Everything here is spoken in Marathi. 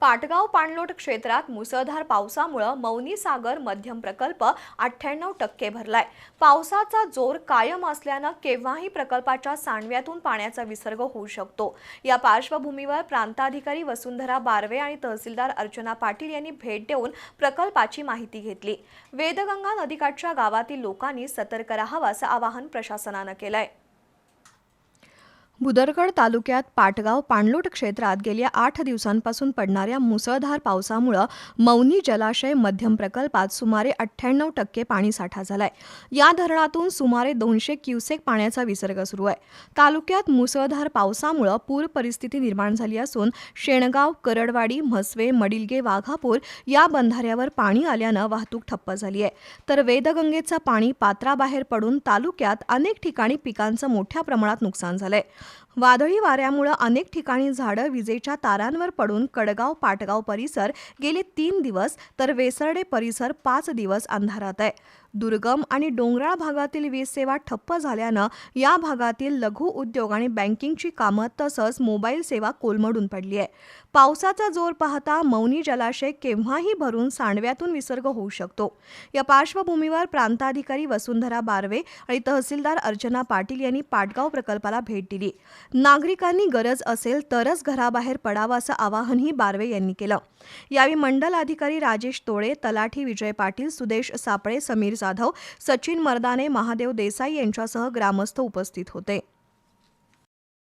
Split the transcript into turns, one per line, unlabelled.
पाटगाव पाणलोट क्षेत्रात मुसळधार पावसामुळं मौनी सागर मध्यम प्रकल्प अठ्ठ्याण्णव टक्के भरलाय. पावसाचा जोर कायम असल्यानं केव्हाही प्रकल्पाच्या सांडव्यातून पाण्याचा विसर्ग होऊ शकतो. या पार्श्वभूमीवर प्रांताधिकारी वसुंधरा बारवे आणि तहसीलदार अर्चना पाटील यांनी भेट देऊन प्रकल्पाची माहिती घेतली. वेदगंगा नदीकाठच्या गावातील लोकांनी सतर्क राहावं असं आवाहन प्रशासनानं केलंय. भुदरगड तालुक्यात पाटगाव पाणलोट क्षेत्रात गेल्या आठ दिवसांपासून पडणाऱ्या मुसळधार पावसामुळं मौनी जलाशय मध्यम प्रकल्पात सुमारे अठ्ठ्याण्णव टक्के पाणीसाठा झालाय. या धरणातून सुमारे दोनशे क्युसेक पाण्याचा विसर्ग सुरू आहे. तालुक्यात मुसळधार पावसामुळं पूर परिस्थिती निर्माण झाली असून शेणगाव करडवाडी म्हसवे मडिलगे वाघापूर या बंधाऱ्यावर पाणी आल्यानं वाहतूक ठप्प झाली आहे. तर वेदगंगेचं पाणी पात्राबाहेर पडून तालुक्यात अनेक ठिकाणी पिकांचं मोठ्या प्रमाणात नुकसान झालंय. वादळी वाऱ्यामुळं अनेक ठिकाणी झाडं विजेच्या तारांवर पडून कडगाव पाटगाव परिसर गेले तीन दिवस तर वेसर्डे परिसर पाच दिवस अंधारात आहे. दुर्गम आणि डोंगराळ भागातील वीज सेवा ठप्प झाल्यानं या भागातील लघु उद्योग आणि बँकिंगची कामं तसंच मोबाईल सेवा कोलमडून पडली आहे. पावसाचा जोर पाहता मौनी जलाशय केव्हाही भरून सांडव्यातून विसर्ग होऊ शकतो. या पार्श्वभूमीवर प्रांताधिकारी वसुंधरा बारवे आणि तहसीलदार अर्चना पाटील यांनी पाटगाव प्रकल्पाला भेट दिली. नागरिकांनी गरज असेल तरच घराबाहेर पडावं असं आवाहनही बारवे यांनी केलं. यावेळी मंडल अधिकारी राजेश तोळे तलाठी विजय पाटील सुदेश सापळे समीर जाधव सचिन मर्दाने महादेव देसाई यांच्यासह ग्रामस्थ उपस्थित होते.